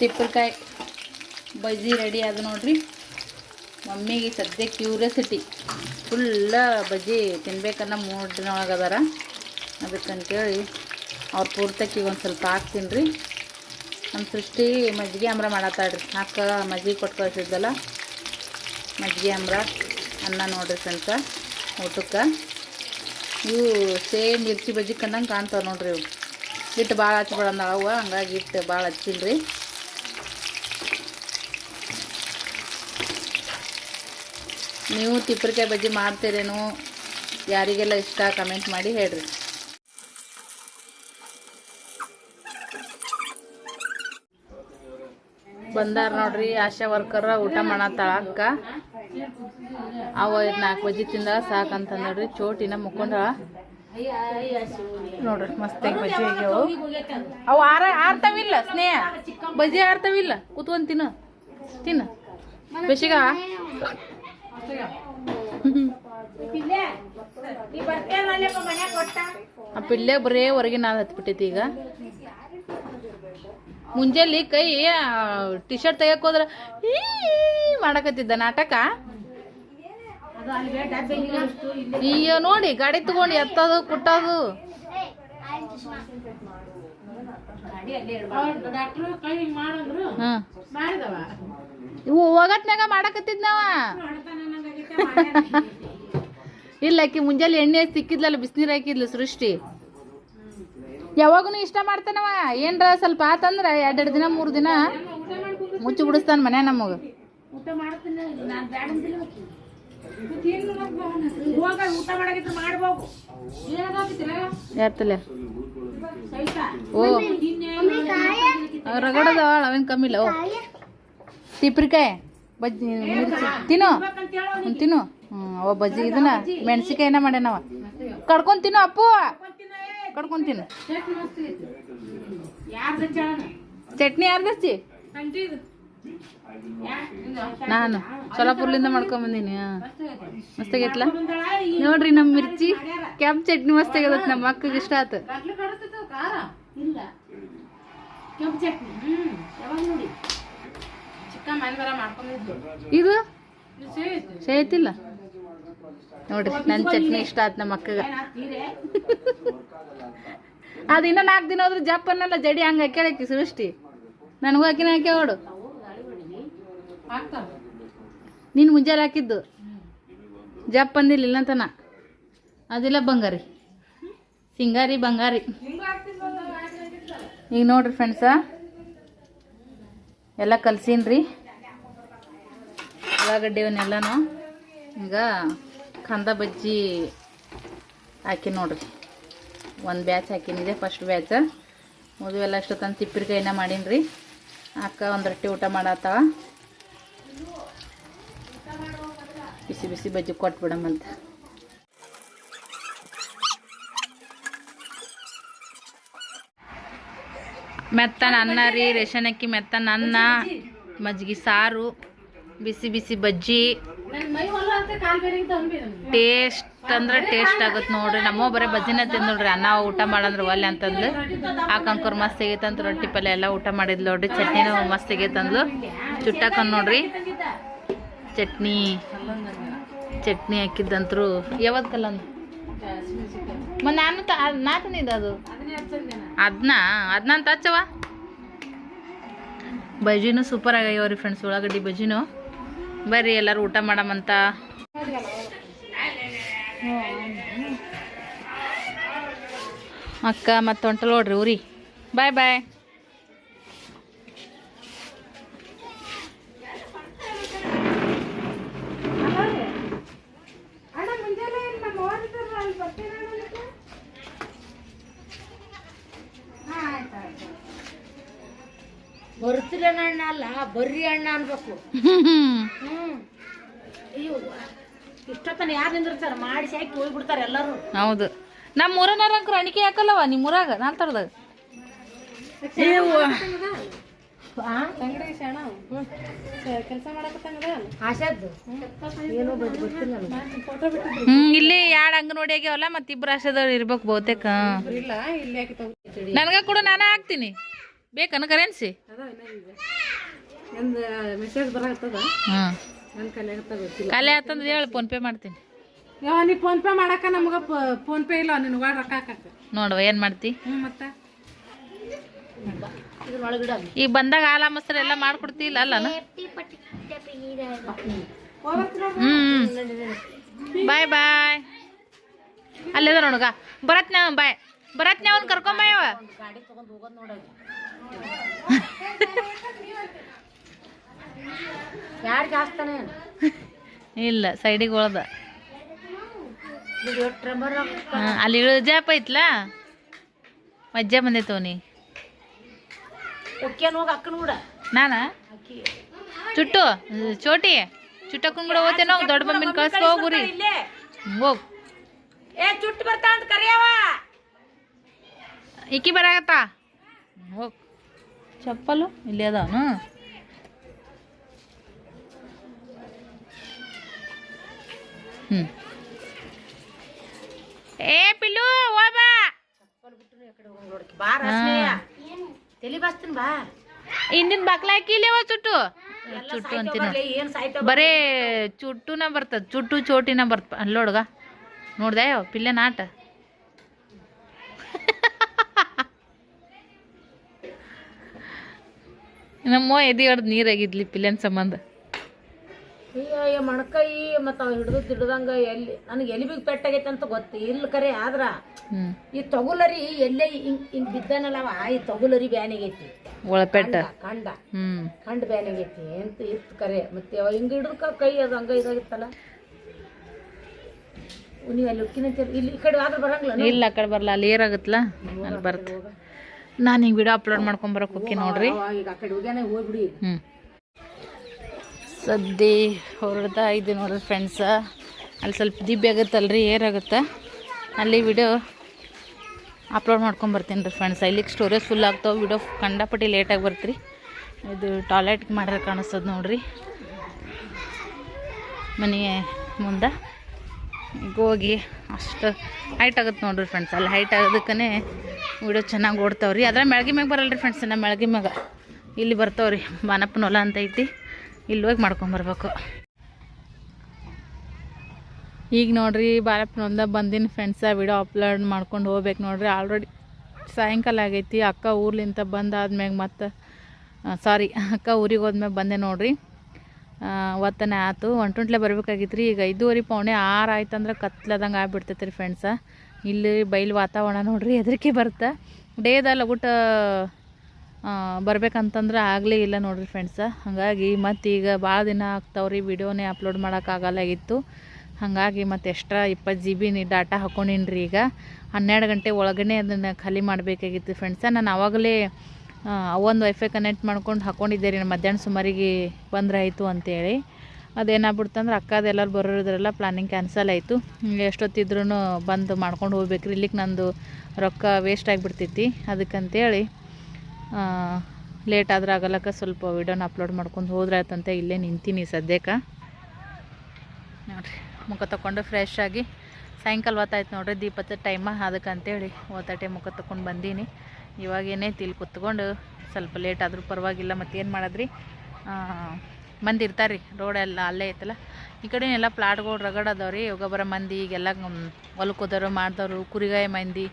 ತಿಪ್ಪರ್ಕಾಯಿ ಬಜ್ಜಿ ready ಅದು ನೋಡ್ರಿ. ಮಮ್ಮಿಗೆ ಸದ್ಯ ಕ್ಯೂರಿಯಾಸಿಟಿ ಫುಲ್ಲ ಬಜ್ಜಿ ತಿನ್ಬೇಕನ್ನ ಮೂಡ್ನೊಳಗೆ ಅದಾರ. ಅದಕ್ಕಂತೇಳಿ ಅವ್ರ ಪೂರ್ತಕ್ಕೆ ಒಂದು ಸ್ವಲ್ಪ ಹಾಕ್ತೀನಿ ರೀ ನಮ್ಮ ಸೃಷ್ಟಿ ಮಜ್ಜಿಗೆ ಅಂಬ್ರ ಮಾಡತ್ತಾಳ್ರಿ. ಹಾಕ ಮಜ್ಜಿಗೆ ಕೊಟ್ಟು ಕಳಿಸಿದ್ದಲ್ಲ ಮಜ್ಜಿಗೆ ಅಂಬ್ರ ಅನ್ನ ನೋಡ್ರಿ ಸಂತ ಊಟಕ್ಕೆ. ಇವು ಸೇಮ್ ಮಿರ್ಚಿ ಬಜ್ಜಿ ಕಂಡಂಗೆ ಕಾಣ್ತಾವೆ ನೋಡ್ರಿ ಇವು. ಹಿಟ್ಟು ಭಾಳ ಹಚ್ಬಿಡಂದ ಅವ. ಹಂಗಾಗಿ ಹಿಟ್ಟು ಭಾಳ ಹಚ್ಚಿಲ್ರಿ. ನೀವು ತಿಪ್ಪರಿಕಾಯಿ ಬಜ್ಜಿ ಮಾಡ್ತೀರೇನೋ ಯಾರಿಗೆಲ್ಲ ಇಷ್ಟ ಕಮೆಂಟ್ ಮಾಡಿ ಹೇಳ್ರಿ. ಬಂದಾರ ನೋಡ್ರಿ, ಆಶಾ ವರ್ಕರ್ ಊಟ ಮಾಡತ್ತಾಳ ಅಕ್ಕ. ಅವ ನಾಲ್ಕು ಬಜ್ಜಿ ತಿಂದ ಸಾಕಂತ ನೋಡ್ರಿ ಚೋಟಿನ ಮುಕ್ಕೊಂಡ ನೋಡ್ರಿ, ಮಸ್ತಾಗಿ ಬಜ್ಜಿ ಆಗ್ಯಾವು. ಅವು ಆರ ಆರ್ತಾವಿಲ್ಲ ಸ್ನೇಹ? ಬಜ್ಜಿ ಆರ್ತವಿಲ್ಲ? ಕೂತ್ಕೊಂಡ್ ತಿನ್ನು. ತಿನ್ನು. ಬೇಸಿಗ ಆ ಪಿಲ್ಲೆ ಬರೇ ಹೊರಗಿನ ಹಾಲು ಹತ್ಬಿಟ್ಟೈತಿ ಈಗ. ಮುಂಜಾನೆ ಕೈ ಟಿ ಶರ್ಟ್ ತೆಗಿಯಕ್ ಹೋದ್ರ ಈ ಮಾಡಕತ್ತಿದ್ದ ನಾಟಕ. ಈಗ ನೋಡಿ ಗಾಡಿ ತಗೊಂಡು ಎತ್ತದು ಕುಟ್ಟೋದು. ಹ್ಮ್. ಒಗಟ್ನಾಗ ಮಾಡಕತ್ತಿದ್ನವ. ಇಲ್ಲ ಆಕಿ ಮುಂಜಾನೆ ಎಣ್ಣೆ ಸಿಕ್ಕಿದ್ಲಲ್ಲ ಬಿಸಿನೀರು ಹಾಕಿದ್ಲು ಸೃಷ್ಟಿ. ಯಾವಾಗೂ ಇಷ್ಟ ಮಾಡ್ತಾನವ. ಏನ್ರ ಸ್ವಲ್ಪ ಆತಂದ್ರ ಎರಡೆರಡು ದಿನ ಮೂರು ದಿನ ಮುಚ್ಚಿ ಬಿಡಿಸ್ತಾನ ಮನೆ ನಮಗೆ. ಓ. ರಗಡದ ಅವನ್ ಕಮ್ಮಿ ಇಲ್ಲ ಓ. ತಿಪ್ರಿಕಾಯಿ. ಬಜ್ಜಿ ಮಿರ್ಚಿ. ತಿನ್ನು. ಬೇಕಂತ ತಿನ್ನು. ಹ್ಮ್ ಅವ ಬಜ್ಜಿ ಇದನ್ನ ಮೆಣಸಿಕಾಯಿನ ಮಾಡ್ಯಾನವ ಕಡ್ಕೊಂಡ್ ತಿನ್ನು ಅಪ್ಪು. ಕಡ್ಕೊಂಡ್ ತಿನ್ನು ಚಟ್ನಿ ಮಸ್ತ್ ಯಾರ್ದ ಅಂಟಿದು ನಾನು. ಸೊಲಾಪುರ್ಲಿಂದ ಮಾಡ್ಕೊಂಡ್ ಬಂದೀನಿ ಮಸ್ತಾಗೈತ್ಲ ನೋಡ್ರಿ ನಮ್ ಮಿರ್ಚಿ ಕೆಂಪ್ ಚಟ್ನಿ ಮಸ್ತ್ ಆಗದತ್ ನಮ್ಮ ಅಕ್ಕಗೆ ಇಷ್ಟ ಇಲ್ಲ. ಕೆಂಪು ಚಟ್ನಿ ಇದು? ಸೇತಿಲ್ಲ ನೋಡ್ರಿ ನನ್ ಚಟ್ನಿ ಇಷ್ಟ ಆಯ್ತು ನಮ್ಮ ಅಕ್ಕಗ. ಅದು ಇನ್ನ ನಾಲ್ಕು ದಿನ ಹೋದ್ರೆ ಜಪ್ಪನ್ನೆಲ್ಲ ಜಡಿ ಹಂಗ ಹಾಕ್ಯಾಳಕಿ ಸೃಷ್ಟಿ. ನನಗೂ ಹಾಕಿನ ಹಾಕಿ ನೋಡು. ನೀನು ಮುಂಜಾನೆ ಹಾಕಿದ್ದು. ಜಪ್ ಅಂದಿಲ್ಲ ಇಲ್ಲಂತನ ಅದಿಲ್ಲ ಬಂಗಾರಿ. ಸಿಂಗಾರಿ ಬಂಗಾರಿ. ಈಗ ನೋಡ್ರಿ ಫ್ರೆಂಡ್ಸ ಎಲ್ಲ ಕಲ್ಸೀನ್ರಿ. ಉಳ್ಳಾಗಡ್ಡಿ ಇವನ್ನೆಲ್ಲನು ಈಗ ಕಂದ ಬಜ್ಜಿ ಹಾಕಿ ನೋಡ್ರಿ. ಒಂದು ಬ್ಯಾಚ್ ಹಾಕಿನಿದೆ ಫಸ್ಟ್ ಬ್ಯಾಚ. ಮದುವೆಲ್ಲ ಅಷ್ಟೊತ್ತಂದು ತಿಪ್ಪಿರಿಕಾಯಿನ ಮಾಡೀನಿ ರೀ ಅಕ್ಕ ಒಂದು ರೊಟ್ಟಿ ಊಟ ಮಾಡತ್ತವ ಬಿಸಿ ಬಿಸಿ ಬಜ್ಜಿ ಕೊಟ್ಬಿಡಮಂತ ಮೆತ್ತನ ಅನ್ನ ರೀ, ರೇಷನ್ ಅಕ್ಕಿ ಮೆತ್ತನ ಅನ್ನ, ಮಜ್ಜಿಗೆ ಸಾರು. ಬಿಸಿ ಬಿಸಿ ಬಜ್ಜಿ. ಟೇಸ್ಟ್ ಅಂದ್ರೆ ಟೇಸ್ಟ್ ಆಗುತ್ತೆ ನೋಡ್ರಿ. ನಮ್ಮ ಬರೀ ಬಜ್ಜಿನ ತಿಂದೋಡ್ರಿ ಅನ್ನ ಊಟ ಮಾಡಂದ್ರೆ ಒಲ್ಲೆ ಅಂತಂದ್ಲು ಕಂಕರ್ ಮಸ್ತ್ ಆಗೈತಂತ ರೊಟ್ಟಿ ಪಲ್ಯ ಎಲ್ಲ ಊಟ ಮಾಡಿದ್ಲು ನೋಡ್ರಿ. ಚಟ್ನಿನೂ ಮಸ್ತ್ ಆಗೈತಂದ್ಲು ಚುಟ್ಟಾಕನ್ ನೋಡ್ರಿ. ಚಟ್ನಿ. ಚಟ್ನಿ ಹಾಕಿದ್ದಂತರು ಯಾವತ್ತಲ್ಲ ನಾನು ನಾ ತಂದಿದ್ದೆ ಅದು. ಅದನ್ನೇ ಅದನ್ನ ಹಚ್ಚವ ಬಜ್ಜಿನೂ ಸೂಪರ್ ಆಗ್ಯಾವ್ರಿ ಫ್ರೆಂಡ್ಸ್ ಉಳ್ಳಾಗಡ್ಡಿ ಬಜ್ಜಿನೂ. ಬರ್ರಿ ಎಲ್ಲರೂ ಊಟ ಮಾಡಮಂತ ಅಕ್ಕ ಮತ್ತೆ ಹೊಂಟಲ್ ನೋಡ್ರಿ ಊರಿ. ಬಾಯ್ ಬಾಯ್ ಅಣ್ಣ ಮುಂಜಾನೆ ನಮ್ಮ ಅವ್ವ ಇದ್ದಾರಲ್ಲ, ಅಲ್ಲಿ ಬರ್ತೀರಾ ಅಣ್ಣ ನೀವು? ಹಾ, ಆಯ್ತ್ ಆಯ್ತ್. ಬರ್ತಿಲ್ಲ ಅಣ್ಣ ಅಲ್ಲ ಬರ್ರಿ ಅಣ್ಣ ಅನ್ಬೇಕು. ಹ್ಮ್. ಅಯ್ಯೋ ಇಷ್ಟೊತ್ತನ ಯಾರು ನಿಂದಿರ್ತಾರ? ಮಾಡಿಸಿ ಹಾಕಿ ಹೋಗ್ಬಿಡ್ತಾರೆ ಎಲ್ಲರೂ. ಹೌದು. ನಮ್ಮ ಊರನಾರ ಅಣಿಕೆ ಹಾಕಲ್ಲವ ನಿಮ್ಮ ಊರಾಗ ನಾನ್ ಗೊತ್ತಿಲ್ಲ ಹ್ಮ್ ಇಲ್ಲಿ ಎರಡು ಅಂಗನವಾಡಿ ಆಗ್ಯಾವಲ್ಲ ಮತ್ತಿಬ್ರು ಇರ್ಬೇಕು ಬಹುತೇಕ. ನನಗ ಕೂಡ ನಾನೇ ಹಾಕ್ತೀನಿ. ಬೇಕನ ಕರೆನ್ಸಿ? ಮೆಸೇಜ್ ಹಾಂ. ಖಾಲಿ ಆತಂದ್ರೆ ಹೇಳಿ ಫೋನ್ಪೇ ಮಾಡ್ತೀನಿ. ಯಾವ ನೀ ಫೋನ್ ಪೇ ಮಾಡಕ ನಮ್ಗೆ ಫೋನ್ ಪೇ ಇಲ್ಲ ನಿನ್ ರೊಕ್ಕ ಹಾಕಕ್ಕ. ನೋಡುವ ಏನು ಮಾಡ್ತಿ? ಹ್ಞೂ ಮತ್ತೆ? ಇದ್ರೊಳಗಿಡ ಈಗ ಬಂದಾಗ ಹಾಲ ಮೊಸರು ಎಲ್ಲ ಮಾಡ್ಕೊಡ್ತಿಲ್ಲ ಅಲ್ಲ ಹ್ಞೂ ಬಾಯ್ ಬಾಯ್. ಅಲ್ಲಿದ ನೋಡುಗ ಬರತ್ನ ಬಾಯ್. ಬರತ್ನ ಅವ್ನು ಕರ್ಕೊಂಬಾಯವ ಇಲ್ಲ ಸೈಡಿಗೆ ಒಳದ. ಅಲ್ಲಿ ಇಳಿಜಾಪ ಐತ್ಲಾ? ಮಜ್ಜಾ ಬಂದೈತವ ನೀ ನಾನಾ? ಚುಟ್ಟು ಚೋಟಿ ಚುಟ್ಟಕ್ಕೂ ಕೂಡ ಹೋಗ್ತೇನೋ ದೊಡ್ಡ ಮಮ್ಮಿನ ಕಳ್ಸ್ಕೊ ಹೋಗುರಿ ಹೋಗ್. ಚುಟ್ಟು ಬರ್ತಾ ಅಂತ ಕರಿಯವ ಇಕ್ಕಿ ಬರಾಗತ್ತ ಹೋಗ್. ಚಪ್ಪಲು ಇಲ್ಲಿ ಅದಾವನು ಹ್ಞೂ ಏ ಪಿಲ್ಲು ಹೋಗ್ ಬಾ ಬಾ ರಸ್ನೆಯ ತಲಿ ಬಾಸ್ತೀನಿ ಬಾ ಹಿಂದಿನ ಬಾಕ್ಲ ಹಾಕಿ ಇಲ್ಲೇ ಚುಟ್ಟು ಚುಟ್ಟು ಅಂತೀನಿ ಬರ್ಲಿ, ಏನ್ ಸಾಯ್ತ ಬರೇ ಚುಟ್ಟುನ ಬರ್ತದ ಚುಟ್ಟು ಚೋಟಿನ ಬರ್ತ ಅಲ್ಲೋಡ್ಗ ನೋಡ್ದೆ ಪಿಲ್ಲೆ ನಾಟ ನಮ್ಮ ಎದಿ ಹೊಡೆದು ನೀರಾಗಿದ್ಲಿ ಪಿಲ್ಲನ್ ಸಂಬಂಧ. ಅಯ್ಯೋ ಮಣಕೈ ಮತ್ತ ಅವ್ ಹಿಡ್ದು ಹಿಡ್ದಂಗ ಎಲ್ಲಿ ನನಗೆ ಎಲ್ಲಿ ಬಿಗ್ ಪೆಟ್ಟಾಗೈತೆ ಅಂತ ಗೊತ್ತು ಇಲ್ಲ ಕರೆ ಆದ್ರ ಈ ತಗುಲರಿ ಎಲ್ಲೇ ಹಿಂಗ್ ಹಿಂಗ್ ಬಿದ್ದಾನಲ್ಲವ ಈ ತಗುಲರಿ ಬ್ಯಾನಿಗೈತಿ. ಒಳಪೆಟ್ಟ. ಕಂಡ ಕಂಡ. ಬ್ಯಾನಿಗೈತಿ ಅಂತ ಇತ್ತು ಕರೆ. ಮತ್ತೆ ಅವ ಹಿಂಗ್ ಹಿಡ್ದಕ್ಕ ಕೈ ಅದು ಹಂಗ ಇದಾಗಿತ್ತಲ್ಲ. ನೀವು ಅಲ್ಲಿ ಉಕ್ಕಿನ ಇಲ್ಲಿ ಈ ಕಡೆ ಆದ್ರೆ ಬರಂಗಿಲ್ಲ ಇಲ್ಲ ಆ ಕಡೆ ಬರಲ್ಲ ಅಲ್ಲಿ ಏರಾಗತ್ತಲ್ಲ ಅಲ್ಲಿ ನಾನು ಹಿಂಗೆ ವಿಡಿಯೋ ಅಪ್ಲೋಡ್ ಮಾಡ್ಕೊಂಬರಕ್ಕೆ ಹೋಗಿ ನೋಡ್ರಿ. ಹ್ಞೂ ಸದ್ದಿ ಹೊರಡ್ತಾ ಇದ್ದೆ ನೋಡ್ರಿ ಫ್ರೆಂಡ್ಸ ಅಲ್ಲಿ ಸ್ವಲ್ಪ ದಿಬ್ಬಿ ಆಗುತ್ತಲ್ರಿ ಏರಾಗುತ್ತೆ ಅಲ್ಲಿ ವಿಡಿಯೋ ಅಪ್ಲೋಡ್ ಮಾಡ್ಕೊಂಬರ್ತೀನಿ ರೀ ಫ್ರೆಂಡ್ಸ್ ಇಲ್ಲಿಗೆ ಸ್ಟೋರೇಜ್ ಫುಲ್ ಆಗ್ತಾವೆ. ವಿಡಿಯೋ ಕಂಡಪಟ್ಟಿ ಲೇಟಾಗಿ ಬರ್ತೀರಿ. ಇದು ಟಾಯ್ಲೆಟ್ಗೆ ಮಾಡ್ರೆ ಕಾಣಿಸ್ತದೆ ನೋಡ್ರಿ. ಮನೆ ಮುಂದೆ. ಈಗ ಹೋಗಿ ಅಷ್ಟು ಹೈಟ್ ಆಗುತ್ತೆ ನೋಡ್ರಿ ಫ್ರೆಂಡ್ಸ್ ಅಲ್ಲಿ ಹೈಟ್ ಆಗೋದಕ್ಕೇ ವಿಡಿಯೋ ಚೆನ್ನಾಗಿ ಓಡ್ತಾವ್ರಿ. ಅದ್ರ ಮೆಳಗಿ ಮ್ಯಾಗ ಬರಲ್ಲ ರೀ ಫ್ರೆಂಡ್ಸ್ ನಮ್ಮ ಮೆಳಗಿ ಮ್ಯಾಗ. ಇಲ್ಲಿ ಬರ್ತಾವ್ರಿ, ಬಾನಪ್ಪನ ಹೊಲ ಅಂತ ಐತಿ. ಇಲ್ಲಿ ಹೋಗಿ ಮಾಡ್ಕೊಂಬರ್ಬೇಕು ಈಗ ನೋಡ್ರಿ ಬಾನಪ್ಪನ ಹೊಲ್ದ ಬಂದಿನ ಫ್ರೆಂಡ್ಸ ವಿಡಿಯೋ ಅಪ್ಲೋಡ್ ಮಾಡ್ಕೊಂಡು ಹೋಗ್ಬೇಕು ನೋಡ್ರಿ. ಆಲ್ರೆಡಿ ಸಾಯಂಕಾಲ ಆಗೈತಿ, ಅಕ್ಕ ಊರ್ಲಿಂದ ಬಂದಾದ್ಮ್ಯಾಗ ಮತ್ತೆ ಸಾರಿ ಅಕ್ಕ ಊರಿಗೆ ಹೋದ್ಮ್ಯಾಗ ಬಂದೆ ನೋಡ್ರಿ. ಒತ್ತನೆ ಆತು. ಒಂಟುಂಟ್ಲೆ ಬರ್ಬೇಕಾಗಿತ್ತು ರೀ ಈಗ ಐದೂವರೆ ಪೌಣೆ ಆರು ಆಯ್ತಂದ್ರೆ ಕತ್ಲದಂಗೆ ಆಗ್ಬಿಡ್ತೈತೆ ರೀ ಫ್ರೆಂಡ್ಸ ಇಲ್ಲಿ ಬಯಲು ವಾತಾವರಣ ನೋಡ್ರಿ, ಹೆದರಿಕೆ ಬರುತ್ತೆ ಡೇದಲ್ಲ ಊಟ ಬರ್ಬೇಕಂತಂದ್ರೆ ಆಗಲೇ ಇಲ್ಲ ನೋಡ್ರಿ ಫ್ರೆಂಡ್ಸ ಹಾಗಾಗಿ ಮತ್ತು ಈಗ ಭಾಳ ದಿನ ಆಗ್ತಾವ್ರಿ, ವಿಡಿಯೋನೇ ಅಪ್ಲೋಡ್ ಮಾಡೋಕ್ಕಾಗಲ್ಲಾಗಿತ್ತು ಹಾಗಾಗಿ ಮತ್ತು ಎಕ್ಸ್ಟ್ರಾ ಇಪ್ಪತ್ತು ಜಿ ಬಿ ಡಾಟಾ ಹಾಕೊಂಡಿನ್ರಿ ಈಗ. ಹನ್ನೆರಡು ಗಂಟೆ ಒಳಗನೆ ಅದನ್ನು ಖಾಲಿ ಮಾಡಬೇಕಾಗಿತ್ತು ಫ್ರೆಂಡ್ಸ ನಾನು ಆವಾಗಲೇ ಒಂದು ವೈಫೈ ಕನೆಕ್ಟ್ ಮಾಡ್ಕೊಂಡು ಹಾಕ್ಕೊಂಡಿದ್ದೆ ರೀ ಮಧ್ಯಾಹ್ನ ಸುಮಾರಿಗೆ ಬಂದ್ರೆ ಆಯಿತು ಅಂತೇಳಿ. ಅದೇನಾಗ್ಬಿಡ್ತಂದ್ರೆ ಅಕ್ಕದೆಲ್ಲರೂ ಬರೋದ್ರೆಲ್ಲ ಪ್ಲಾನಿಂಗ್ ಕ್ಯಾನ್ಸಲ್ ಆಯಿತು. ಎಷ್ಟೊತ್ತಿದ್ರೂ ಬಂದು ಮಾಡ್ಕೊಂಡು ಹೋಗ್ಬೇಕ್ರಿ. ಇಲ್ಲಿಗೆ ನಂದು ರೊಕ್ಕ ವೇಸ್ಟ್ ಆಗಿಬಿಡ್ತೈತಿ ಅದಕ್ಕಂತೇಳಿ. ಲೇಟ್ ಆದ್ರೆ ಆಗಲಕ್ಕ ಸ್ವಲ್ಪ ವಿಡಿಯೋನ ಅಪ್ಲೋಡ್ ಮಾಡ್ಕೊಂಡು ಹೋದ್ರೆ ಆಯ್ತಂತೆ ಇಲ್ಲೇ ನಿಂತೀನಿ ಸದ್ಯಕ್ಕೆ. ನೋಡಿರಿ, ಮುಖ ತಗೊಂಡು ಫ್ರೆಶ್ ಆಗಿ. ಸಾಯಂಕಾಲ ಹೊತ್ತಾಯ್ತು ನೋಡ್ರಿ, ದೀಪದ ಟೈಮ ಅದಕ್ಕಂತೇಳಿ ಓತಾಟೆ ಮುಖ ತಕೊಂಡು ಬಂದೀನಿ. ಇವಾಗೇನೇ ಏನೈತಿ ಇಲ್ಲಿ ಕುತ್ಕೊಂಡು ಸ್ವಲ್ಪ ಲೇಟ್ ಆದರೂ ಪರವಾಗಿಲ್ಲ, ಮತ್ತೇನು ಮಾಡೋದ್ರಿ? ಮಂದಿ ಇರ್ತಾರೆ ರೀ ರೋಡೆಲ್ಲ ಅಲ್ಲೇ ಐತಲ್ಲ. ಈ ಕಡೆ ಎಲ್ಲ ಪ್ಲಾಟ್ಗಳು ರಗಡ್ ಅದಾವ ರೀ ಬರೋ ಮಂದಿ, ಈಗೆಲ್ಲ ಹೊಲಕ್ಕೆ ಮಾಡಿದವರು, ಕುರಿಗಾಯ ಮಂದಿ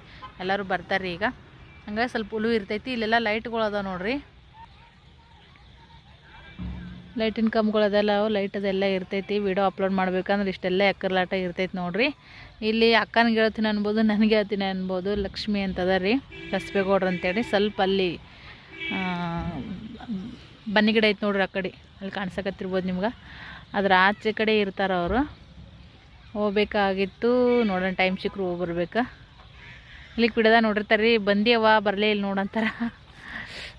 ಎಲ್ಲರೂ ಬರ್ತಾರೆ ಈಗ. ಹಂಗಾಗಿ ಸ್ವಲ್ಪ ಉಳು ಇರ್ತೈತಿ, ಇಲ್ಲೆಲ್ಲ ಲೈಟ್ಗಳು ಅದಾವೆ ನೋಡ್ರಿ. ಲೈಟಿನ ಕಂಬಗಳು ಅದೆಲ್ಲ, ಲೈಟ್ ಅದೆಲ್ಲ ಇರ್ತೈತಿ. ವಿಡಿಯೋ ಅಪ್ಲೋಡ್ ಮಾಡ್ಬೇಕಂದ್ರೆ ಇಷ್ಟೆಲ್ಲ ಎಕ್ಕರ್ಲಾಟ ಇರ್ತೈತಿ ನೋಡ್ರಿ. ಇಲ್ಲಿ ಅಕ್ಕನಿಗೆ ಹೇಳ್ತೀನಿ ಅನ್ಬೋದು ನನಗೆ ಹೇಳ್ತೀನಿ ಅನ್ಬೋದು, ಲಕ್ಷ್ಮಿ ಅಂತದ ರೀ ಕಸ್ಬೇಗೌಡ್ರು ಅಂತೇಳಿ. ಸ್ವಲ್ಪ ಅಲ್ಲಿ ಬನ್ನಿ ಗಿಡ ಐತೆ ನೋಡ್ರಿ ಆ ಕಡೆ. ಅಲ್ಲಿ ಕಾಣಿಸಕತ್ತಿರ್ಬೋದು ನಿಮ್ಗೆ. ಅದ್ರ ಆಚೆ ಕಡೆ ಇರ್ತಾರೆ ಅವರು. ಹೋಗ್ಬೇಕಾಗಿತ್ತು. ನೋಡೋಣ ಟೈಮ್ ಸಿಕ್ಕರು ಹೋಗಿ ಬರ್ಬೇಕು. ಇಲ್ಲಿ ಬಿಡದ ನೋಡಿರ್ತಾರೆ ರೀ ಬಂದಿಯವ ಬರಲೇ ಇಲ್ಲಿ ನೋಡಂತಾರ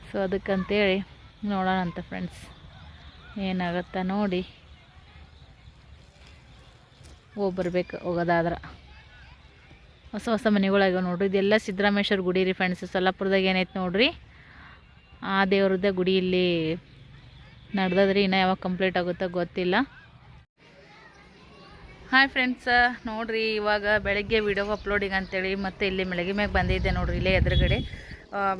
ಸೊ ಅದಕ್ಕಂತೇಳಿ ನೋಡೋಣ ಅಂತ ಫ್ರೆಂಡ್ಸ್ ಏನಾಗತ್ತಾ ನೋಡಿ. ಹೋಗಿ ಬರ್ಬೇಕು ಹೋಗೋದಾದ್ರೆ. ಹೊಸ ಹೊಸ ಮನೆಗಳಾಗ್ಯಾವ ನೋಡ್ರಿ. ಇದೆಲ್ಲ ಸಿದ್ದರಾಮೇಶ್ವರ ಗುಡಿ ರೀ ಫ್ರೆಂಡ್ಸ್ ಸೊಲ್ಲಾಪುರದಾಗ ಏನೈತೆ ನೋಡ್ರಿ. ಆ ದೇವ್ರದ್ದೇ ಗುಡಿ ಇಲ್ಲಿ ನಡೆದದ್ರಿ. ಇನ್ನೂ ಯಾವಾಗ ಕಂಪ್ಲೀಟ್ ಆಗುತ್ತೋ ಗೊತ್ತಿಲ್ಲ. ಹಾಯ್ ಫ್ರೆಂಡ್ಸ್ ನೋಡಿರಿ, ಇವಾಗ ಬೆಳಗ್ಗೆ ವಿಡಿಯೋ ಅಪ್ಲೋಡಿಂಗ್ ಅಂತೇಳಿ ಮತ್ತೆ ಇಲ್ಲಿ ಮೆಳಗಿ ಮ್ಯಾಗೆ ಬಂದಿದ್ದೆ ನೋಡ್ರಿ, ಇಲ್ಲೇ ಎದುರುಗಡೆ.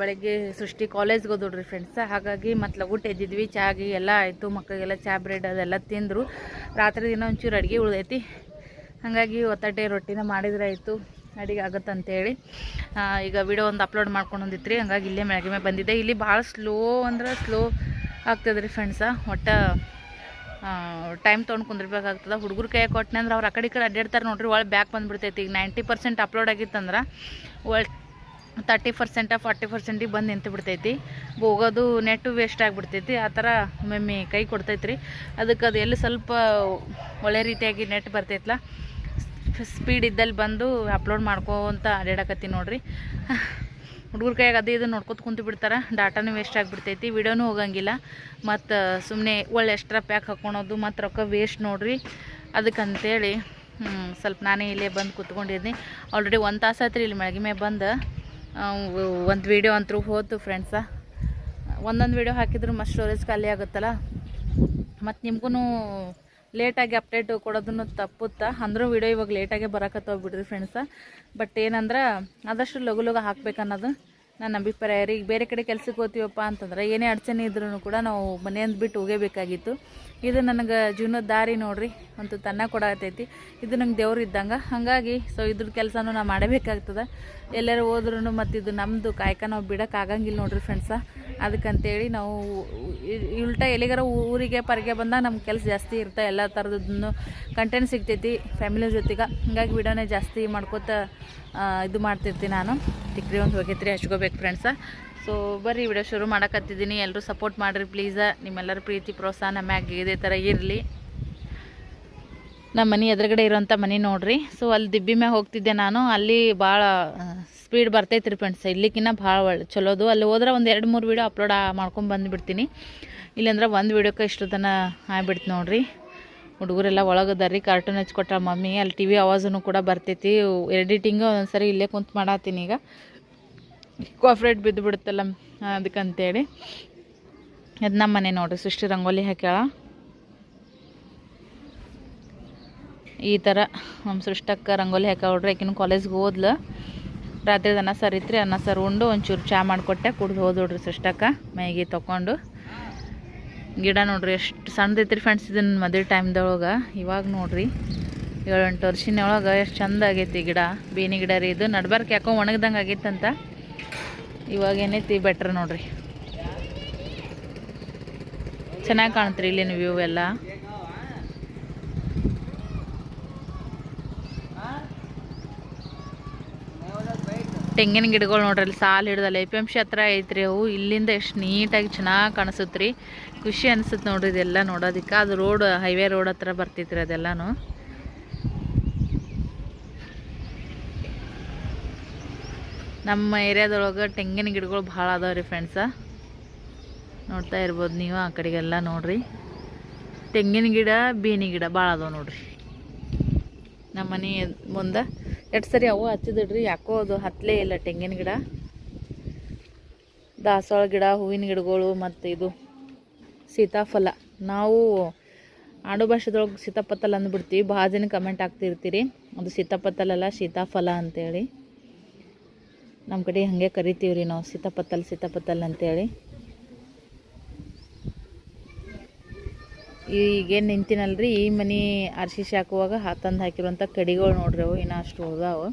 ಬೆಳಗ್ಗೆ ಸೃಷ್ಟಿ ಕಾಲೇಜ್ಗೆ ಹೋದೋಡ್ರಿ ಫ್ರೆಂಡ್ಸ್ ಹಾಗಾಗಿ ಮತ್ತು ಲಗುಟ್ ಎದ್ದಿದ್ವಿ. ಚಾಗಿ ಎಲ್ಲ ಆಯಿತು ಮಕ್ಕಳಿಗೆಲ್ಲ ಚಾ ಬ್ರೆಡ್ ಅದೆಲ್ಲ ತಿಂದರು. ರಾತ್ರಿ ದಿನ ಒಂಚೂರು ಅಡುಗೆ ಉಳ್ದೈತಿ. ಹಾಗಾಗಿ ಒತ್ತಟೆ ರೊಟ್ಟಿನ ಮಾಡಿದ್ರೆ ಆಯಿತು ಅಡಿಗೆ ಆಗುತ್ತಂತೇಳಿ. ಅಂತೇಳಿ ಈಗ ವಿಡಿಯೋ ಒಂದು ಅಪ್ಲೋಡ್ ಮಾಡ್ಕೊಂಡು ಬಂದಿತ್ತು ಹಂಗಾಗಿ ಇಲ್ಲೇ ಮೇಲೆ ಬಂದಿದ್ದೆ. ಇಲ್ಲಿ ಭಾಳ ಸ್ಲೋ ಅಂದ್ರೆ ಸ್ಲೋ ಆಗ್ತದೆ ರೀ ಫ್ರೆಂಡ್ಸ ಒಟ್ಟು ಟೈಮ್ ತೊಗೊಂಡು ಕುಂದಿರ್ಬೇಕಾಗ್ತದೆ. ಹುಡುಗರು ಕೈ ಕೊಟ್ಟನೆ ಅಂದ್ರೆ ಅವ್ರು ಆ ಕಡೆ ಈ ಕಡೆ ಅಡ್ಡಾಡ್ತಾರೆ ನೋಡ್ರಿ. ಒಳಗೆ ಬ್ಯಾಕ್ ಬಂದುಬಿಡ್ತೈತಿ. ಈಗ ನೈಂಟಿ ಪರ್ಸೆಂಟ್ ಅಪ್ಲೋಡ್ ಆಗಿತ್ತಂದ್ರೆ ಒಳ್ ತರ್ಟಿ ಪರ್ಸೆಂಟ ಫಾರ್ಟಿ ಪರ್ಸೆಂಟಿಗೆ ಬಂದು ನಿಂತು ಬಿಡ್ತೈತಿ ಹೋಗೋದು ನೆಟ್ಟು ವೇಸ್ಟ್ ಆಗಿಬಿಡ್ತೈತಿ. ಆ ಥರ ಒಮ್ಮೊಮ್ಮೆ ಕೈ ಕೊಡ್ತೈತ್ರಿ. ಅದಕ್ಕೆ ಅದು ಎಲ್ಲಿ ಸ್ವಲ್ಪ ಒಳ್ಳೆ ರೀತಿಯಾಗಿ ನೆಟ್ ಬರ್ತೈತಲ್ಲ ಸ್ಪೀಡ್ ಇದ್ದಲ್ಲಿ ಬಂದು ಅಪ್ಲೋಡ್ ಮಾಡ್ಕೊತ ಅಡ್ಯಾಡಕತ್ತೀನಿ ನೋಡ್ರಿ. ಹುಡುಗರ ಕೈಯಾಗ ಅದು ಇದು ನೋಡ್ಕೊತ ಕುಂತು ಬಿಡ್ತಾರೆ. ಡಾಟಾನು ವೇಸ್ಟ್ ಆಗಿಬಿಡ್ತೈತಿ. ವಿಡಿಯೋನು ಹೋಗಂಗಿಲ್ಲ. ಮತ್ತು ಸುಮ್ಮನೆ ಒಳ್ಳೆ ಎಕ್ಸ್ಟ್ರಾ ಪ್ಯಾಕ್ ಹಾಕ್ಕೊಳೋದು ಮತ್ತು ರೊಕ್ಕ ವೇಸ್ಟ್ ನೋಡ್ರಿ. ಅದಕ್ಕಂತೇಳಿ ಸ್ವಲ್ಪ ನಾನೇ ಇಲ್ಲೇ ಬಂದು ಕೂತ್ಕೊಂಡಿದ್ದೀನಿ ಆಲ್ರೆಡಿ ಒಂದು ತಾಸು ಆಯ್ತು ಇಲ್ಲಿ ಮೇಲೆ ಬಂದು. ಒಂದು ವೀಡಿಯೋ ಅಂತರೂ ಹೋತು ಫ್ರೆಂಡ್ಸ ಒಂದೊಂದು ವೀಡಿಯೋ ಹಾಕಿದ್ರು ಮತ್ತು ಸ್ಟೋರೇಜ್ ಖಾಲಿ ಆಗುತ್ತಲ್ಲ? ಮತ್ತು ನಿಮ್ಗೂ ಲೇಟಾಗಿ ಅಪ್ಡೇಟ್ ಕೊಡೋದನ್ನು ತಪ್ಪುತ್ತಾ. ಅಂದರೂ ವೀಡಿಯೋ ಇವಾಗ ಲೇಟಾಗೆ ಬರೋಕತ್ತೋಗ್ಬಿಡ್ರಿ ಬಿಡ್ರಿ ಫ್ರೆಂಡ್ಸ ಬಟ್ ಏನಂದ್ರೆ, ಆದಷ್ಟು ಲಘು ಲಘು ಹಾಕ್ಬೇಕನ್ನೋದು. ನನ್ನ ಅಭಿಪ್ರಾಯ, ರೀ, ಈಗ ಬೇರೆ ಕಡೆ ಕೆಲಸಕ್ಕೆ ಹೋಗ್ತೀವಪ್ಪ ಅಂತಂದ್ರೆ, ಏನೇ ಅಡಚಣೆ ಇದ್ರೂ ಕೂಡ ನಾವು ಮನೆಯಿಂದ ಬಿಟ್ಟು ಹೋಗೇಬೇಕಾಗಿತ್ತು. ಇದು ನನಗೆ ಜೀವನದ ದಾರಿ ನೋಡ್ರಿ, ಅಂತೂ ತನ್ನ ಕೊಡತೈತಿ. ಇದು ನಂಗೆ ದೇವ್ರು ಇದ್ದಂಗೆ. ಹಾಗಾಗಿ ಸೊ ಇದ್ರ ಕೆಲಸನೂ ನಾವು ಮಾಡಬೇಕಾಗ್ತದೆ. ಎಲ್ಲರೂ ಹೋದ್ರೂ ಮತ್ತು ಇದು ನಮ್ಮದು ಕಾಯಕ, ನಾವು ಬಿಡೋಕ್ಕಾಗಂಗಿಲ್ಲ ಆಗಂಗಿಲ್ಲ ನೋಡ್ರಿ ಫ್ರೆಂಡ್ಸ ಅದಕ್ಕಂತೇಳಿ ನಾವು ಉಲ್ಟಾ ಎಲ್ಲಿಗಾರ ಊರಿಗೆ ಪರಿಗೆ ಬಂದಾಗ ನಮ್ಮ ಕೆಲಸ ಜಾಸ್ತಿ ಇರ್ತಾ, ಎಲ್ಲ ಥರದ್ದು ಕಂಟೆಂಟ್ ಸಿಗ್ತೈತಿ ಫ್ಯಾಮಿಲಿ ಜೊತೆಗೆ. ಹಾಗಾಗಿ ವಿಡಿಯೋನೇ ಜಾಸ್ತಿ ಮಾಡ್ಕೋತ ಇದು ಮಾಡ್ತಿರ್ತೀನಿ ನಾನು. ಟಿಕ್ರಿ ಒಂದು ಹೋಗೈತ್ರಿ ಹಚ್ಕೋಬೇಕು ಫ್ರೆಂಡ್ಸ ಸೊ ಬರ್ರಿ ವಿಡಿಯೋ ಶುರು ಮಾಡಕತ್ತಿದ್ದೀನಿ. ಎಲ್ಲರೂ ಸಪೋರ್ಟ್ ಮಾಡಿರಿ ಪ್ಲೀಸ ನಿಮ್ಮೆಲ್ಲರ ಪ್ರೀತಿ, ಪ್ರೋತ್ಸಾಹ ಮ್ಯಾಗ ಇದೇ ಥರ ಇರಲಿ. ನಮ್ಮ ಮನೆ ಎದುರುಗಡೆ ಇರೋಂಥ ಮನೆ ನೋಡ್ರಿ. ಸೊ ಅಲ್ಲಿ ದಿಬ್ಬಿ ಮ್ಯಾಗ ಹೋಗ್ತಿದ್ದೆ ನಾನು. ಅಲ್ಲಿ ಭಾಳ ಸ್ಪೀಡ್ ಬರ್ತೈತೆ ಫ್ರೆಂಡ್ಸ್ ಇಲ್ಲಿಕ್ಕಿನ್ನ ಭಾಳ ಒಳ್ಳೆ ಚಲೋದು. ಅಲ್ಲಿ ಹೋದ್ರೆ ಒಂದು ಎರಡು ಮೂರು ವೀಡಿಯೋ ಅಪ್ಲೋಡ್ ಮಾಡ್ಕೊಂಡು ಬಂದುಬಿಡ್ತೀನಿ. ಇಲ್ಲಂದ್ರೆ ಒಂದು ವೀಡಿಯೋಕ್ಕೆ ಇಷ್ಟು ತನ ಆಗ್ಬಿಡ್ತು ನೋಡ್ರಿ. ಹುಡುಗರೆಲ್ಲ ಒಳಗದಾರ ರೀ ಕಾರ್ಟೂನ್ ಹಚ್ಕೊಟ್ಟ ಮಮ್ಮಿ, ಅಲ್ಲಿ ಟಿ ವಿ ಆವಾಜೂ ಕೂಡ ಬರ್ತೈತಿ. ಎಡಿಟಿಂಗು ಒಂದೊಂದ್ಸರಿ ಇಲ್ಲೇ ಕುಂತು ಮಾಡತ್ತೀನಿ ಈಗ. ಕಾಫ್ರೇಟ್ ಬಿದ್ದು ಬಿಡುತ್ತಲ್ಲ ಅದಕ್ಕಂತೇಳಿ. ಅದು ನಮ್ಮ ಮನೆ ನೋಡ್ರಿ, ಸೃಷ್ಟಿ ರಂಗೋಲಿ ಹಾಕ್ಯಾಳ. ಈ ಥರ ನಮ್ಮ ಸೃಷ್ಟಕ್ಕ ರಂಗೋಲಿ ಹಾಕ ಯಾಕಿನ್ನು ಕಾಲೇಜ್ಗೆ ಹೋದ್ಲು. ರಾತ್ರಿದು ಅನ್ನ ಸಾರು ಇತ್ರಿ ಅನ್ನ ಸರ್ ಉಂಡು, ಒಂಚೂರು ಚಾ ಮಾಡಿಕೊಟ್ಟೆ, ಕುಡ್ದು ಹೋದೋಡ್ರಿ ಸೃಷ್ಟಕ್ಕ. ಮೈಗೆ ತೊಗೊಂಡು ಗಿಡ ನೋಡ್ರಿ, ಎಷ್ಟು ಸಣ್ಣದೈತ್ರಿ ಫ್ರೆಂಡ್ಸ್ ಇದನ್ನ ಮದುವೆ ಟೈಮ್ದೊಳಗೆ ಇವಾಗ ನೋಡ್ರಿ ಏಳು ಎಂಟು ವರ್ಷಿನೊಳಗೆ ಎಷ್ಟು ಚಂದ ಆಗೈತಿ ಗಿಡ, ಬೇನಿ ಗಿಡ ರೀ. ಇದು ನಡ್ಬಾರ್ಕ ಯಾಕೋ ಒಣಗ್ದಂಗೆ ಆಗೈತಂತ. ಇವಾಗ ಏನೈತಿ ಬೆಟ್ರ್ ನೋಡ್ರಿ. ಚೆನ್ನಾಗಿ ಕಾಣ್ತ್ರಿ ಇಲ್ಲಿನ ವ್ಯೂ ಎಲ್ಲ. ತೆಂಗಿನ ಗಿಡಗಳು ನೋಡ್ರಿ, ಅಲ್ಲಿ ಸಾಲು ಹಿಡ್ದಲ್ಲ. ಎ ಪಿ ಎಂ ಸಿ ಹತ್ರ ಐತ್ರಿ ಅವು. ಇಲ್ಲಿಂದ ಎಷ್ಟು ನೀಟಾಗಿ ಚೆನ್ನಾಗಿ ಕಾಣಿಸುತ್ತೆ ಖುಷಿ ಅನಿಸುತ್ತೆ ನೋಡ್ರಿ ಇದೆಲ್ಲ ನೋಡೋದಕ್ಕೆ. ಅದು ರೋಡ್, ಹೈವೇ ರೋಡ್ ಹತ್ರ ಬರ್ತೈತ್ರಿ ಅದೆಲ್ಲನೂ. ನಮ್ಮ ಏರಿಯಾದೊಳಗೆ ತೆಂಗಿನ ಗಿಡಗಳು ಭಾಳ ಅದಾವ ರೀ ಫ್ರೆಂಡ್ಸ. ನೋಡ್ತಾ ಇರ್ಬೋದು ನೀವು ಆ ಕಡೆಗೆಲ್ಲ ನೋಡ್ರಿ. ತೆಂಗಿನ ಗಿಡ, ಬೀನಿ ಗಿಡ ಭಾಳ ಅದಾವೆ ನೋಡ್ರಿ. ನಮ್ಮ ಮನೆ ಮುಂದೆ ಎಷ್ಟು ಸರಿ ಅವು ಹಚ್ಚಿದ್ರಿ ಯಾಕೋ ಅದು ಹತ್ತಲೇ ಇಲ್ಲ ತೆಂಗಿನ ಗಿಡ. ದಾಸವಾಳ ಗಿಡ, ಹೂವಿನ ಗಿಡಗಳು ಮತ್ತು ಇದು ಸೀತಾಫಲ. ನಾವು ಆಡು ಭಾಷೆದೊಳಗೆ ಸೀತಾಪತ್ತಲ ಅಂದ್ಬಿಡ್ತೀವಿ. ಭಾಳ ಜನ ಕಮೆಂಟ್ ಆಗ್ತಿರ್ತೀರಿ ಅದು ಸೀತಾಪತ್ತಲಲ್ಲ ಸೀತಾಫಲ ಅಂತೇಳಿ. ನಮ್ಮ ಕಡೆ ಹಾಗೆ ಕರಿತೀವಿ ರೀ ನಾವು, ಸೀತಾಪತ್ತಲ್ ಸೀತಾಪತ್ತಲ್ ಅಂತೇಳಿ. ಈಗೇನು ನಿಂತಿನಲ್ರಿ, ಈ ಮನೆ ಆರ್ಶಿಶಿ ಹಾಕುವಾಗ ತಂದು ಹಾಕಿರುವಂಥ ಕಡಿಗಳು ನೋಡ್ರಿ ಅವು, ಇನ್ನೂ ಅಷ್ಟು ಹೋದಾವು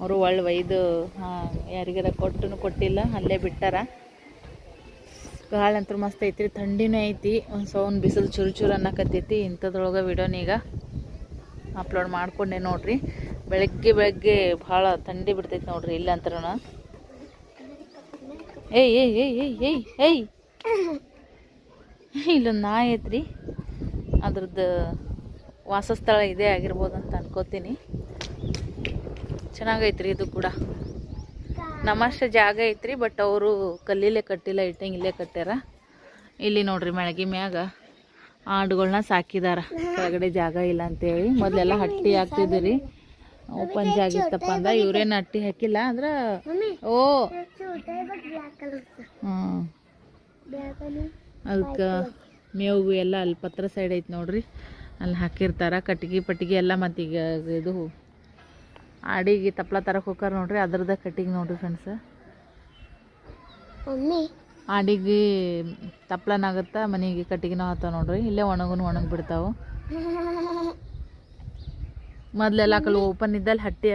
ಅವರು ಒಳ್ಳೆ ಒಯ್ದು, ಹಾಂ, ಯಾರಿಗಾರ ಕೊಟ್ಟನು ಕೊಟ್ಟಿಲ್ಲ, ಅಲ್ಲೇ ಬಿಟ್ಟಾರ. ಗಾಳಿ ಅಂತೂ ಮಸ್ತ್ ಐತ್ರಿ, ಥಂಡಿನೂ ಐತಿ, ಒಂದು ಸೌನ್ ಬಿಸಿಲು ಚುರು ಚುರು ಅನ್ನಕತ್ತೈತಿ, ಇಂಥದ್ರೊಳಗೆ ವಿಡಿಯೋನೀಗ ಅಪ್ಲೋಡ್ ಮಾಡ್ಕೊಂಡೆ ನೋಡ್ರಿ. ಬೆಳಗ್ಗೆ ಬೆಳಗ್ಗೆ ಭಾಳ ಥಂಡಿ ಬಿಡ್ತೈತಿ ನೋಡ್ರಿ, ಇಲ್ಲ ಅಂತಾರ ಏಯ್ ಏಯ್ ಏಯ್ ಏಯ್ ಏಯ್ ಏಯ್. ಇಲ್ಲೊಂದು ನಾಯಿ ಐತ್ರಿ. ಅದ್ರದ್ದು ವಾಸಸ್ಥಳ ಇದೇ ಆಗಿರ್ಬೋದು ಅಂತ ಅನ್ಕೋತೀನಿ. ಚೆನ್ನಾಗೈತ್ರಿ ಇದು ಕೂಡ. ನಮ್ಮಷ್ಟು ಜಾಗ ಐತ್ರಿ ಬಟ್ ಅವರು ಕಲ್ಲಿಲೇ ಕಟ್ಟಿಲ್ಲ ಇಟ್ಟಂಗೆ ಇಲ್ಲೇ ಕಟ್ಟ್ಯಾರ. ಇಲ್ಲಿ ನೋಡ್ರಿ ಮೆಳಗಿ ಮ್ಯಾಗ ಆಡುಗಳನ್ನ ಸಾಕಿದಾರ. ಕೆಳಗಡೆ ಜಾಗ ಇಲ್ಲ ಅಂತೇಳಿ. ಮೊದಲೆಲ್ಲ ಹಟ್ಟಿ ಹಾಕ್ತಿದ್ರಿ ಓಪನ್ ಜಾಗ ಇತ್ತಪ್ಪ ಅಂದ್ರೆ ಇವ್ರೇನು ಹಟ್ಟಿ ಹಾಕಿಲ್ಲ ಅಂದ್ರೆ ಓ. ಹ್ಞೂ ಅದಕ್ಕೆ ಮೇವು ಎಲ್ಲ ಅಲ್ಲಿ ಪತ್ರ ಸೈಡ್ ಐತೆ ನೋಡ್ರಿ. ಅಲ್ಲಿ ಹಾಕಿರ್ತಾರೆ ಕಟ್ಟಿಗೆ ಪಟ್ಟಿಗೆ ಎಲ್ಲ ಮತ್ತೀಗ ಇದು ಆಡಿಗೆ ತಪ್ಲ ತರಕ್ಕೆ ಹೋಗಾರ ನೋಡ್ರಿ ಅದ್ರದ ಕಟ್ಟಿಗೆ ನೋಡ್ರಿ ಫ್ರೆಂಡ್ಸ್ ಅಡಿಗೆ ಆಡಿಗೆ ತಪ್ಲನಾಗತ್ತ ಮನೆಗೆ ಕಟ್ಟಿಗೆನೂ ಆತಾವ ನೋಡ್ರಿ ಇಲ್ಲೇ ಒಣಗುನು ಒಣಗಿ ಬಿಡ್ತಾವೆ. ಮೊದ್ಲೆಲ್ಲ ಕಲ್ಲು ಓಪನ್ ಇದ್ದಲ್ಲಿ ಹಟ್ಟಿ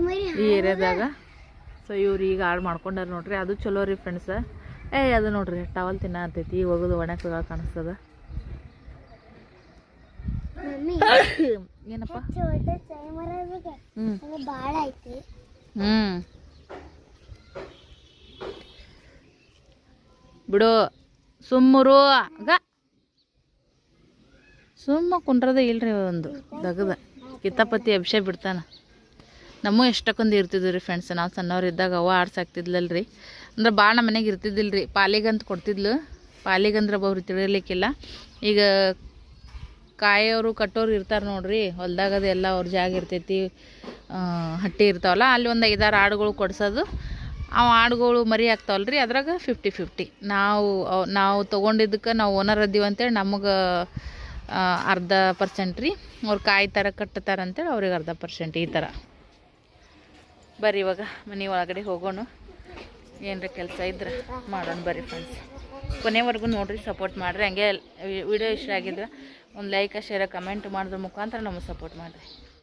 ಮರಿ ಈ ಏರಿಯಾದಾಗ. ಸೊ ಇವ್ರು ಈಗ ಹಾಳು ಮಾಡ್ಕೊಂಡಾರ ನೋಡ್ರಿ ಅದು ಚಲೋ ರೀ ಫ್ರೆಂಡ್ಸ ಏ ಅದು ನೋಡ್ರಿ ಟವಲ್ ತಿನ್ನ ಅಂತೈತಿ ಒಗದು ಹೋಗೋದು ಒಣಗ ಕಾಣಿಸ್ತದ. ಏನಪ್ಪ? ಹ್ಞೂ ಬಿಡು ಸುಮ್ಮರು ಗ. ಸುಮ್ಮ ಕುಂಡ್ರದ ಇಲ್ರಿ ಒಂದು ದಗದ. ಕಿತಾಪತಿ ಅಭಿಷೇಕ್ ಬಿಡ್ತಾನ. ನಮ್ಮೂ ಎಷ್ಟಕ್ಕೊಂದು ಇರ್ತಿದ್ವಿ ರೀ ಫ್ರೆಂಡ್ಸ್ ನಾವು ಸಣ್ಣವ್ರು ಇದ್ದಾಗ ಅವ ಆಡ್ಸಾಕ್ತಿದ್ಲಲ್ರಿ ಅಂದ್ರೆ ಭಾಳ ನಮ್ಮ ಮನೆಗೆ ಇರ್ತಿದ್ದಿಲ್ಲ ರೀ ಪಾಲಿಗಂತ ಕೊಡ್ತಿದ್ಲು. ಪಾಲಿಗಂದ್ರೆ ಬಹುರಿ ತಿಳಿಲಿಕ್ಕಿಲ್ಲ. ಈಗ ಕಾಯೋರು ಕಟ್ಟೋರು ಇರ್ತಾರೆ ನೋಡ್ರಿ. ಹೊಲ್ದಾಗ ಎಲ್ಲ ಅವ್ರ ಜಾಗ ಇರ್ತೈತಿ. ಹಟ್ಟಿ ಇರ್ತಾವಲ್ಲ, ಅಲ್ಲಿ ಒಂದು ಐದಾರು ಆಡುಗಳು ಕೊಡ್ಸೋದು. ಆ ಆಡುಗಳು ಮರಿ ಆಗ್ತಾವಲ್ಲ ರೀ ಅದ್ರಾಗ ಫಿಫ್ಟಿ ಫಿಫ್ಟಿ ನಾವು ನಾವು ತೊಗೊಂಡಿದ್ದಕ್ಕೆ ನಾವು ಓನರ್ ಅದೀವಿ ಅಂತೇಳಿ ನಮಗೆ ಅರ್ಧ ಪರ್ಸೆಂಟ್ ರೀ. ಅವ್ರು ಕಾಯಿ ಥರ ಕಟ್ತಾರೆ ಅಂತೇಳಿ ಅವ್ರಿಗೆ ಅರ್ಧ ಪರ್ಸೆಂಟ್ ಈ ಥರ ಬರ್ರಿ ಇವಾಗ ಮನೆ ಒಳಗಡೆ ಹೋಗೋಣ. ಏನರ ಕೆಲಸ ಇದ್ರೆ ಮಾಡೋಣ ಬರ್ರಿ ಫ್ರೆಂಡ್ಸ್ ಕೊನೆವರೆಗೂ ನೋಡಿರಿ ಸಪೋರ್ಟ್ ಮಾಡಿರಿ. ಹಂಗೆ ವಿಡಿಯೋ ಇಷ್ಟ ಆಗಿದ್ರೆ ಒಂದು ಲೈಕ್ ಶೇರ್ ಕಮೆಂಟ್ ಮಾಡಿದ್ರ ಮುಖಾಂತರ ನಮಗೆ ಸಪೋರ್ಟ್ ಮಾಡಿರಿ.